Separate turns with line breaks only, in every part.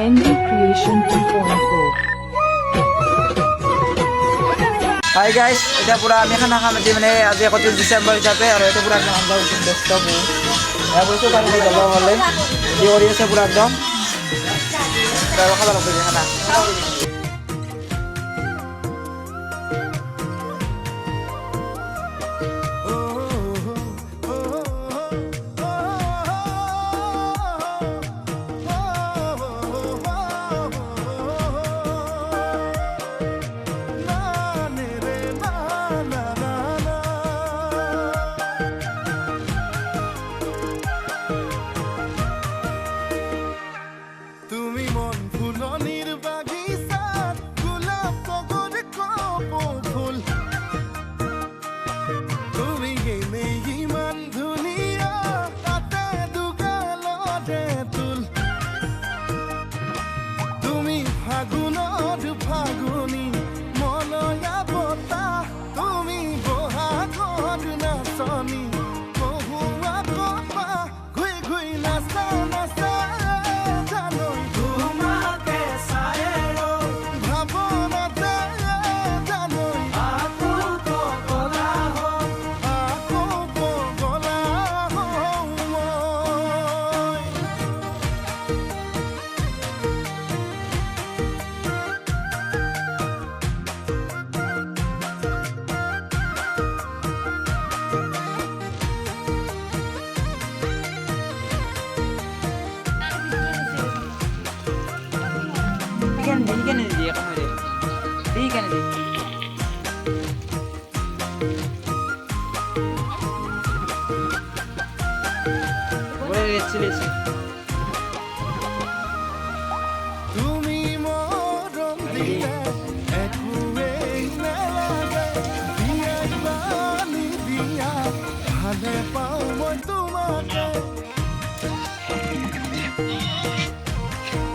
NG Creation 2.0
hi guys এতিয়া পূৰা আমি খানা খাম আজি মানে আজি একত্ৰিছ ডিচেম্বৰ হিচাপে আৰু এইটো পুৰা একদম উঠি ব্যস্ত মোৰ এয়া কৈছোঁ পানী যাব হ'লে যি কৰি আছে পুৰা একদম। খানা সেইকাৰণে দে সেইকাৰণে নিদিয়ে একো নহয় দে সেইকাৰণে দে বলে লেছি
তুমি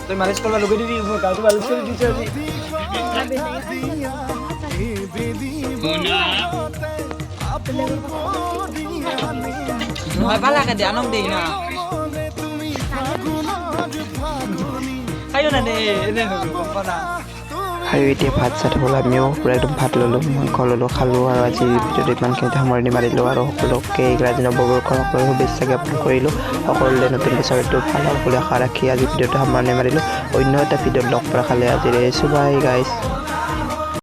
তই ম্যানেজ করবা লগাই দিবি কাউকে ম্যানেজ করে দিতে দিছে ভয় ভালো লাগে দে আনক দেই না।
মনে তুমি
খাইও না না।
তুমি
আৰু এতিয়া ভাত চাত হ'ল আমিও পূৰা একদম ভাত ল'লোঁ মাংস ল'লোঁ, খালোঁ আৰু আজি ভিডিঅ'টো ইমানখিনিতে সামৰণি মাৰিলোঁ আৰু সকলোকে ইংৰাজী নৱবৰ্ষৰ সকলো শুভেচ্ছা জ্ঞাপন কৰিলোঁ। সকলোৰে নতুন বছৰটো ভালো হওক বুলি আশা ৰাখি আজি ভিডিঅ'টো সামৰণি মাৰিলোঁ অন্য এটা ভিডিঅ'ত লগ পোৱাৰ খালে আজিৰে, চুবাই বাই গাইছ